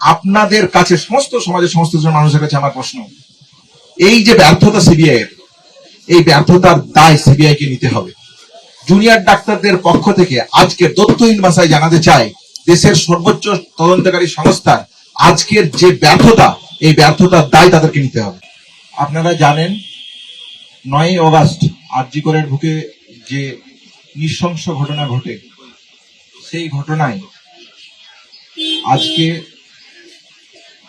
আপনাদের কাছে, সমস্ত সমাজের সমস্ত মানুষের কাছে আমার প্রশ্ন। এই যে ব্যর্থতা সিবিআই এর, এই ব্যর্থতার দায় সিবিআই কে নিতে হবে। জুনিয়র ডাক্তারদের পক্ষ থেকে আজকে তথ্যহীন ভাষায় জানাতে চাই, দেশের সর্বোচ্চ তদন্তকারী সংস্থার আজকের যে ব্যর্থতা, এই ব্যর্থতার দায় তাদেরকে নিতে হবে। আপনারা জানেন নয় অগাস্ট আরজিকরের বুকে যে নৃশংস ঘটনা ঘটে, সেই ঘটনায় আজকে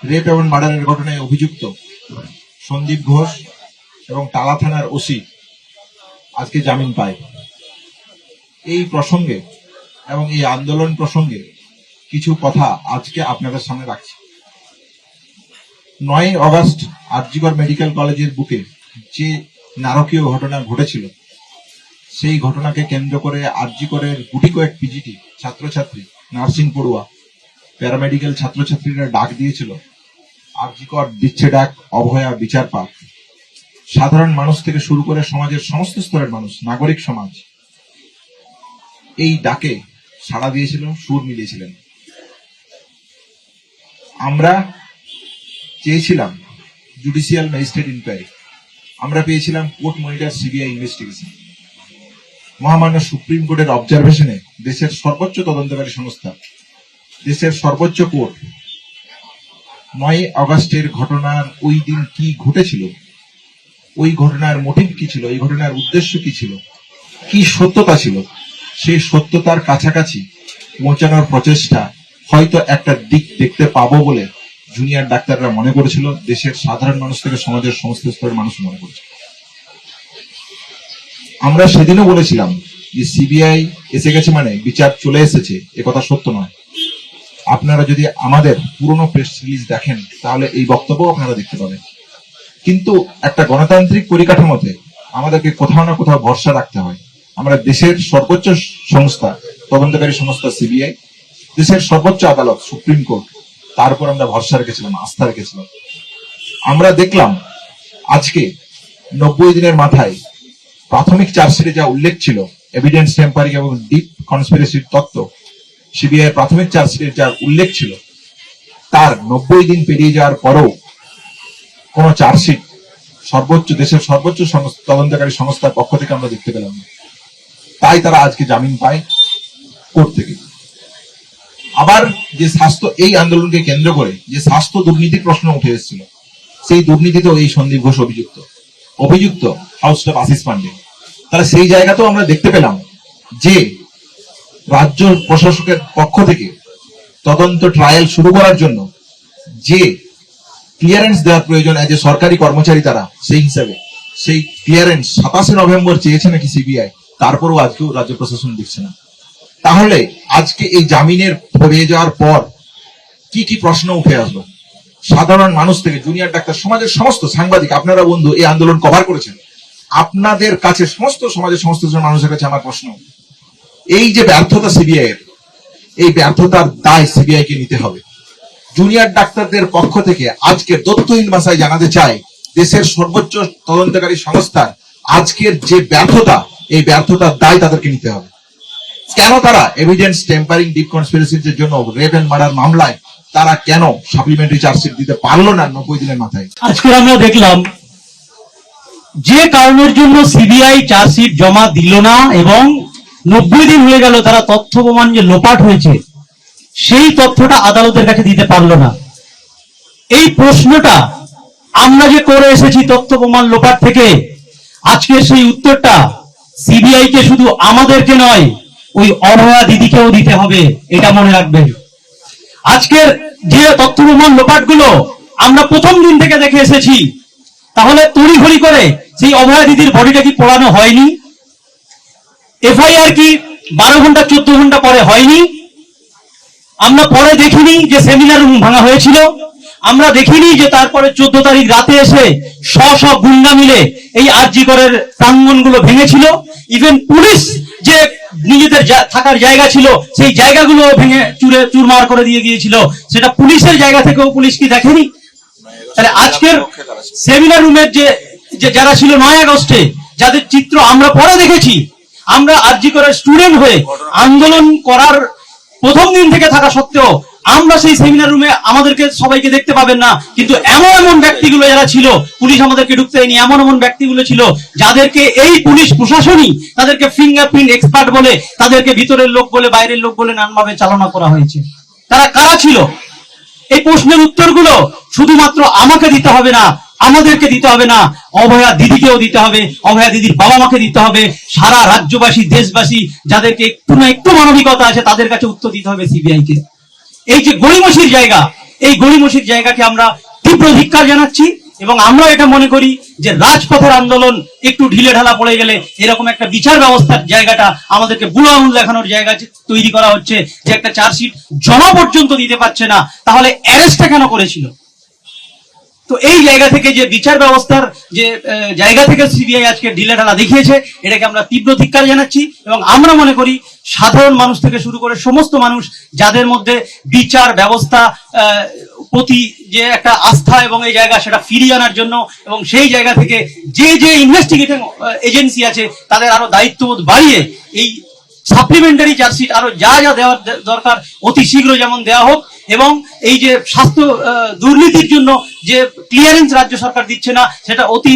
রেপ এবং মার্ডারের ঘটনায় অভিযুক্ত সন্দীপ ঘোষ এবং টালা থানার ওসি আজকে জামিন পায়। এই প্রসঙ্গে এবং এই আন্দোলন প্রসঙ্গে কিছু কথা আজকে আপনাদের সামনে রাখছি। নয় অগস্ট আরজিগড় মেডিকেল কলেজের বুকে যে নারকীয় ঘটনা ঘটেছিল, সেই ঘটনাকে কেন্দ্র করে আরজিকরের গুটি কয়েক পিজিটি ছাত্রছাত্রী নার্সিং পড়ুয়া প্যারামেডিক্যাল ছাত্রছাত্রীরা ডাক দিয়েছিল আরজিকর দিচ্ছে ডাক অভয়া বিচার পাক সাধারণ মানুষ থেকে শুরু করে সমাজের সমস্ত স্তরের মানুষ, নাগরিক সমাজ, এই ডাকে সাড়া দিয়েছিল সুর মিলিয়েছিলেন। আমরা চেয়েছিলাম জুডিশিয়াল ম্যাজিস্ট্রেট ইনকোয়ারি আমরা পেয়েছিলাম কোর্ট মনিটর সিবিআই ইনভেস্টিগেশন মহামান্য সুপ্রিম কোর্টের অবজারভেশনে দেশের সর্বোচ্চ তদন্তকারী সংস্থা, দেশের সর্বোচ্চ কোর্ট নয় আগস্টের ঘটনার ওই দিন কি ঘটেছিল? ওই ঘটনার মোটিভ কি ছিল? এই ঘটনার উদ্দেশ্য কি ছিল? কি সত্যতা ছিল? সেই সত্যতার কাছাকাছি পৌঁছানোর প্রচেষ্টা হয়তো একটা দিক দেখতে পাবো বলে জুনিয়র ডাক্তাররা মনে করেছিল, দেশের সাধারণ মানুষ থেকে সমাজের সমস্ত স্তরের মানুষ মনে করেছিল। আমরা সেদিনও বলেছিলাম যে সিবিআই এসে গেছে মানে বিচার চলে এসেছে, এ কথা সত্য নয়। আপনারা যদি আমাদের পুরনো প্রেস রিলিজ দেখেন, তাহলে এই বক্তব্য আপনারা দেখতে পাবেন। কিন্তু একটা গণতান্ত্রিক পরিকাঠামোতে আমাদেরকে কোথাও না কোথাও ভরসা রাখতে হয়। আমরা দেশের সর্বোচ্চ সংস্থা, তদন্তকারী সংস্থা সিবিআই, দেশের সর্বোচ্চ আদালত, সুপ্রিম কোর্ট তার উপর আমরা ভরসা রেখেছিলাম, আস্থা রেখেছিলাম। আমরা দেখলাম, আজকে নব্বই দিনের মাথায় প্রাথমিক চার্জশিটে যা উল্লেখ ছিল এভিডেন্স টেম্পারিং এবং ডিপ কনস্পিরেসির তত্ত্ব সিবিআই প্রাথমিক চার্জশিটে যা উল্লেখ ছিল, তার নব্বই দিন পেরিয়ে যাওয়ার পরেও কোন চার্জশিট সর্বোচ্চ দেশের সর্বোচ্চ তদন্তকারী সংস্থার পক্ষ থেকে আমরা দেখতে পেলাম না। তাই তারা আজকে জামিন পায় কোর্ট থেকে। আবার যে স্বাস্থ্য, এই আন্দোলনকে কেন্দ্র করে যে স্বাস্থ্য দুর্নীতির প্রশ্ন উঠে এসেছিল, সেই দুর্নীতিতেও এই সন্দীপ ঘোষ অভিযুক্ত। অভিযুক্ত হাউস অফ আশিস পান্ডে তাহলে সেই জায়গাতেও আমরা দেখতে পেলাম যে রাজ্য প্রশাসকের পক্ষ থেকে তদন্ত ট্রায়াল শুরু করার জন্য যে ক্লিয়ারেন্স দেওয়ার প্রয়োজন এজ এ সরকারি কর্মচারী তারা, সেই হিসাবে সেই ক্লিয়ারেন্স সাতাশে নভেম্বর চেয়েছে নাকি সিবিআই তারপরেও আজকেও রাজ্য প্রশাসন দিচ্ছে না। তাহলে আজকে এই জামিনের বেরিয়ে যাওয়ার পর কি কি প্রশ্ন উঠে আসলো? সাধারণ মানুষ থেকে জুনিয়র ডাক্তার, সমাজের সমস্ত সাংবাদিক, আপনারা বন্ধু, এই আন্দোলন কভার করেছেন। আপনাদের কাছে সমস্ত সমাজের সমস্ত মানুষের কাছে আমার প্রশ্ন। এই যে ব্যর্থতা সিবিআই এর, এই ব্যর্থতার দায় সিবিআই কে নিতে হবে। জুনিয়র ডাক্তারদের পক্ষ থেকে আজকে তথ্যহীন ভাষায় জানাতে চাই, দেশের সর্বোচ্চ তদন্তকারী সংস্থার আজকের যে ব্যর্থতা, এই ব্যর্থতার দায় তাদেরকে নিতে হবে। কেন তারা এভিডেন্স টেম্পারিং ডিপ কনস্পিরেসির জন্য রেপ এন্ড মার্ডার মামলায়, তারা কেন সাপ্লিমেন্টারি চার্জশিট দিতে পারল না নব্বই দিনের মাথায়? আজকে আমরা দেখলাম, যে কারণের জন্য সিবিআই চার্জশিট জমা দিল না এবং নব্বই দিন হয়ে গেল, তারা তথ্য প্রমাণ যে লোপাট হয়েছে, সেই তথ্যটা আদালতের কাছে দিতে পারল না। এই প্রশ্নটা আমরা যে করে এসেছি তথ্য প্রমাণ লোপাট থেকে, আজকে সেই উত্তরটা সিবিআই কে শুধু আমাদেরকে নয়, ওই অভয়া দিদিকেও দিতে হবে, এটা মনে রাখবেন। আজকের যে তথ্য প্রমাণ লোপাটগুলো আমরা প্রথম দিন থেকে দেখে এসেছি, তাহলে তড়িঘড়ি করে সেই অভয়া দিদির বডিটা কি পড়ানো হয়নি? এফআইআর কি বারো ঘণ্টা, চোদ্দ ঘণ্টা পরে হয়নি? আমরা পরে দেখিনি যে সেমিনার রুম ভাঙা হয়েছিল। আমরা দেখিনি যে তারপরে চোদ্দ তারিখ রাতে এসে শ শ গুন্ডা মিলে এই আরজি করের প্রাঙ্গনগুলো ভেঙেছিল। ইভেন পুলিশ যে নিজেদের থাকার জায়গা ছিল, সেই জায়গাগুলো ভেঙে চুরে, চুরমার করে দিয়ে গিয়েছিল। সেটা পুলিশের জায়গা থেকেও পুলিশ কি দেখেনি? তাহলে আজকের সেমিনার রুমের যে যারা ছিল নয় আগস্টে, যাদের চিত্র আমরা পরে দেখেছি আমরা আরজি করার স্টুডেন্ট হয়ে আন্দোলন করার প্রথম দিন থেকে থাকা সত্ত্বেও আমরা সেই সেমিনার রুমে আমাদেরকে সবাইকে দেখতে পাবেন না। কিন্তু এমন এমন ব্যক্তিগুলো যারা ছিল, পুলিশ আমাদেরকে ঢুকতে দেয়নি, এমন এমন ব্যক্তিগুলো ছিল যাদেরকে এই পুলিশ প্রশাসনই তাদেরকে ফিঙ্গারপ্রিন্ট এক্সপার্ট বলে, তাদেরকে ভিতরের লোক বলে, বাইরের লোক বলে নানানভাবে চালনা করা হয়েছে। তারা কারা ছিল? এই প্রশ্নের উত্তরগুলো শুধুমাত্র আমাকে দিতে হবে না আমাদেরকে দিতে হবে না। অভয়া দিদিকেও দিতে হবে। অভয়া দিদির বাবা মাকে দিতে হবে। সারা রাজ্যবাসী, দেশবাসী যাদেরকে একটু না একটু মানবিকতা আছে, তাদের কাছে উত্তর দিতে হবে সিবিআই কে এই যে গড়িমসির জায়গা, এই গড়িমসির জায়গাকে আমরা তীব্র ধিক্কার জানাচ্ছি এবং আমরা এটা মনে করি যে রাজপথের আন্দোলন একটু ঢিলে ঢালা পড়ে গেলে এরকম একটা বিচার ব্যবস্থার জায়গাটা আমাদেরকে বুড়ো আঙুল দেখানোর জায়গা তৈরি করা হচ্ছে, যে একটা চার্জশিট জমা পর্যন্ত দিতে পারছে না, তাহলে অ্যারেস্টটা কেন করেছিল? তো এই জায়গা থেকে যে বিচার ব্যবস্থার যে জায়গা থেকে সিবিআই আজকে ঢিলে ঢালা দেখিয়েছে, এটাকে আমরা তীব্র ধিক্কার জানাচ্ছি এবং আমরা মনে করি সাধারণ মানুষ থেকে শুরু করে সমস্ত মানুষ যাদের মধ্যে বিচার ব্যবস্থা প্রতি যে একটা আস্থা এবং এই জায়গা সেটা ফিরিয়ে আনার জন্য এবং সেই জায়গা থেকে যে যে ইনভেস্টিগেটিং এজেন্সি আছে, তাদের আরও দায়িত্ববোধ বাড়িয়ে এই সাপ্লিমেন্টারি চার্জশিট আরও যা যা দেওয়ার দরকার, অতি শীঘ্র যেমন দেওয়া হোক, এবং এই যে স্বাস্থ্য দুর্নীতির জন্য যে ক্লিয়ারেন্স রাজ্য সরকার দিচ্ছে না, সেটা অতি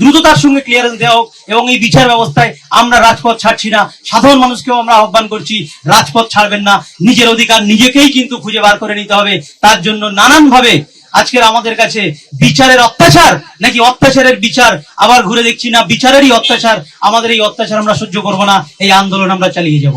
দ্রুততার সঙ্গে ক্লিয়ারেন্স দেওয়া হোক, এবং এই বিচার ব্যবস্থায় আমরা রাজপথ ছাড়ছি না। সাধারণ মানুষকেও আমরা আহ্বান করছি, রাজপথ ছাড়বেন না। নিজের অধিকার নিজেকেই কিন্তু খুঁজে বার করে নিতে হবে। তার জন্য নানান ভাবে আজকের আমাদের কাছে বিচারের অত্যাচার নাকি অত্যাচারের বিচার? আবার ঘুরে দেখছি না, বিচারেরই অত্যাচার। আমাদের এই অত্যাচার আমরা সহ্য করব না, এই আন্দোলন আমরা চালিয়ে যাব।